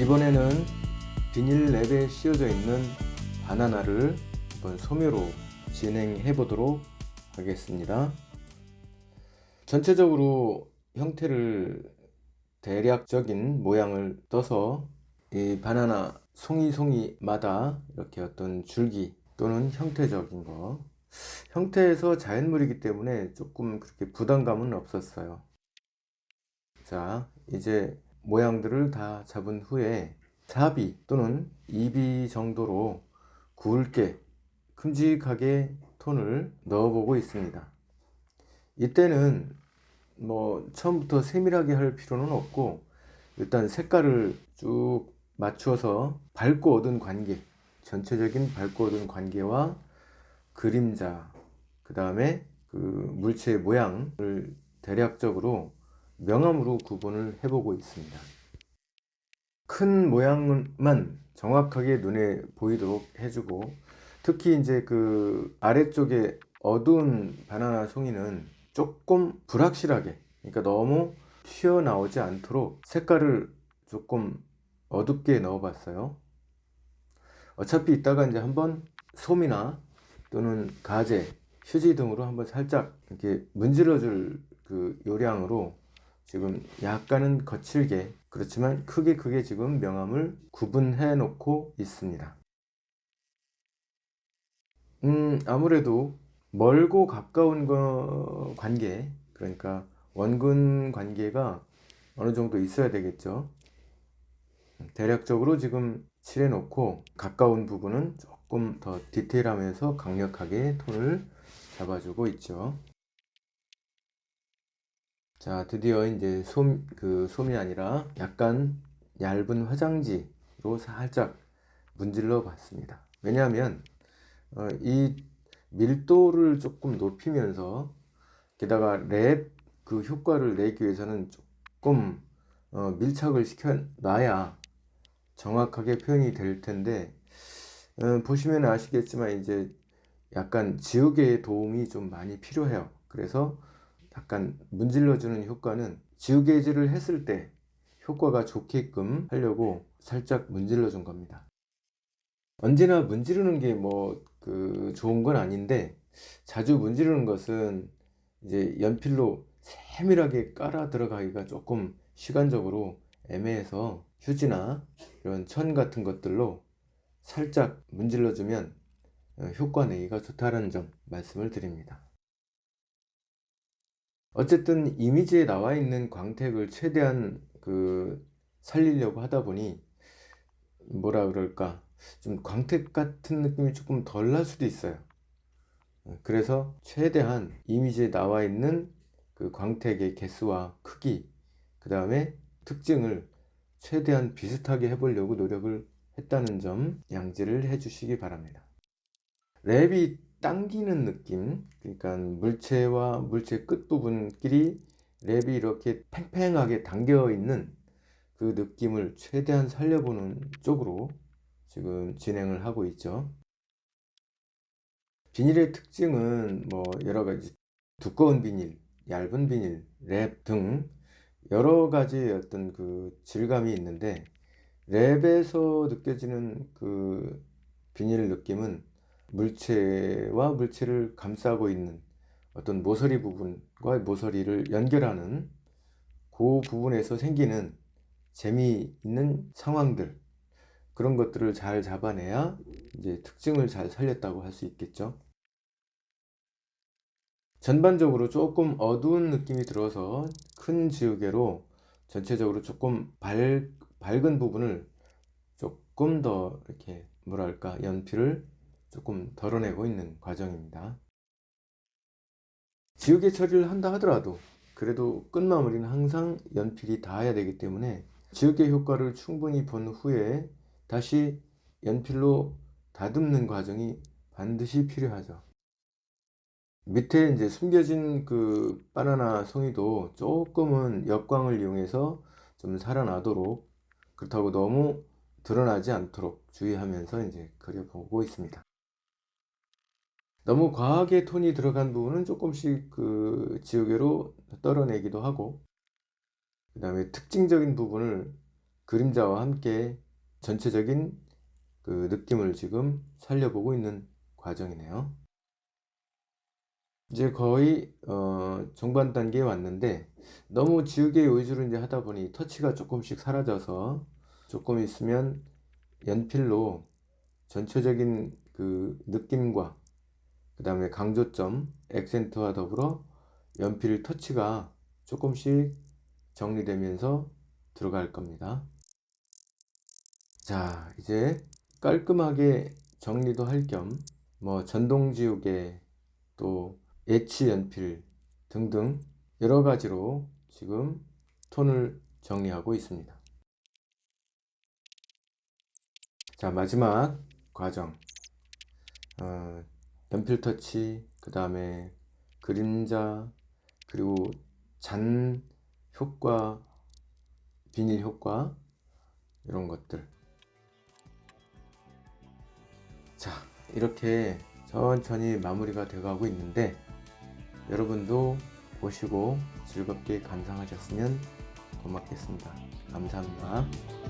이번에는 비닐 랩에 씌워져 있는 바나나를 한번 소묘로 진행해 보도록 하겠습니다. 전체적으로 형태를 대략적인 모양을 떠서 이 바나나 송이송이마다 이렇게 어떤 줄기 또는 형태적인 거 형태에서 자연물이기 때문에 조금 그렇게 부담감은 없었어요. 자, 이제 모양들을 다 잡은 후에 4비 또는 2비 정도로 굵게 큼직하게 톤을 넣어보고 있습니다. 이때는 뭐 처음부터 세밀하게 할 필요는 없고 일단 색깔을 쭉 맞춰서 밝고 어두운 관계, 전체적인 밝고 어두운 관계와 그림자, 그 다음에 그 물체의 모양을 대략적으로 명암으로 구분을 해보고 있습니다. 큰 모양만 정확하게 눈에 보이도록 해주고 특히 이제 그 아래쪽에 어두운 바나나 송이는 조금 불확실하게 그러니까 너무 튀어나오지 않도록 색깔을 조금 어둡게 넣어봤어요. 어차피 이따가 이제 한번 솜이나 또는 가재, 휴지 등으로 한번 살짝 이렇게 문질러 줄 그 요량으로 지금 약간은 거칠게 그렇지만 크게 크게 지금 명암을 구분해 놓고 있습니다. 음, 아무래도 멀고 가까운 거 관계, 그러니까 원근 관계가 어느 정도 있어야 되겠죠. 대략적으로 지금 칠해 놓고 가까운 부분은 조금 더 디테일하면서 강력하게 톤을 잡아주고 있죠. 자, 드디어 이제 솜, 그 솜이 아니라 약간 얇은 화장지로 살짝 문질러 봤습니다. 왜냐하면 어, 이 밀도를 조금 높이면서 게다가 랩 그 효과를 내기 위해서는 조금 어, 밀착을 시켜 놔야 정확하게 표현이 될 텐데 어, 보시면 아시겠지만 이제 약간 지우개의 도움이 좀 많이 필요해요. 그래서 약간 문질러주는 효과는 지우개질을 했을 때 효과가 좋게끔 하려고 살짝 문질러 준 겁니다. 언제나 문지르는 게 뭐 그 좋은 건 아닌데 자주 문지르는 것은 이제 연필로 세밀하게 깔아 들어가기가 조금 시간적으로 애매해서 휴지나 이런 천 같은 것들로 살짝 문질러 주면 어, 효과 내기가 좋다는 점 말씀을 드립니다. 어쨌든 이미지에 나와 있는 광택을 최대한 그 살리려고 하다 보니 뭐라 그럴까 좀 광택 같은 느낌이 조금 덜 날 수도 있어요. 그래서 최대한 이미지에 나와 있는 그 광택의 개수와 크기, 그 다음에 특징을 최대한 비슷하게 해보려고 노력을 했다는 점 양지를 해주시기 바랍니다. 랩이 당기는 느낌, 그러니까 물체와 물체 끝부분끼리 랩이 이렇게 팽팽하게 당겨 있는 그 느낌을 최대한 살려보는 쪽으로 지금 진행을 하고 있죠. 비닐의 특징은 뭐 여러 가지 두꺼운 비닐, 얇은 비닐, 랩 등 여러 가지 어떤 그 질감이 있는데 랩에서 느껴지는 그 비닐 느낌은 물체와 물체를 감싸고 있는 어떤 모서리 부분과 모서리를 연결하는 그 부분에서 생기는 재미있는 상황들 그런 것들을 잘 잡아내야 이제 특징을 잘 살렸다고 할 수 있겠죠. 전반적으로 조금 어두운 느낌이 들어서 큰 지우개로 전체적으로 조금 밝, 밝은 부분을 조금 더 이렇게 뭐랄까 연필을 조금 덜어내고 있는 과정입니다. 지우개 처리를 한다 하더라도 그래도 끝마무리는 항상 연필이 닿아야 되기 때문에 지우개 효과를 충분히 본 후에 다시 연필로 다듬는 과정이 반드시 필요하죠. 밑에 이제 숨겨진 그 바나나 송이도 조금은 역광을 이용해서 좀 살아나도록 그렇다고 너무 드러나지 않도록 주의하면서 이제 그려보고 있습니다. 너무 과하게 톤이 들어간 부분은 조금씩 그 지우개로 떨어내기도 하고 그 다음에 특징적인 부분을 그림자와 함께 전체적인 그 느낌을 지금 살려보고 있는 과정이네요. 이제 거의 어, 중반 단계에 왔는데 너무 지우개 위주로 이제 하다 보니 터치가 조금씩 사라져서 조금 있으면 연필로 전체적인 그 느낌과 그 다음에 강조점, 액센트와 더불어 연필 터치가 조금씩 정리되면서 들어갈 겁니다. 자, 이제 깔끔하게 정리도 할 겸 뭐 전동 지우개 또 예치 연필 등등 여러 가지로 지금 톤을 정리하고 있습니다. 자, 마지막 과정. 어, 연필 터치, 그 다음에 그림자, 그리고 잔 효과, 비닐 효과, 이런 것들. 자, 이렇게 천천히 마무리가 되어가고 있는데, 여러분도 보시고 즐겁게 감상하셨으면 고맙겠습니다. 감사합니다.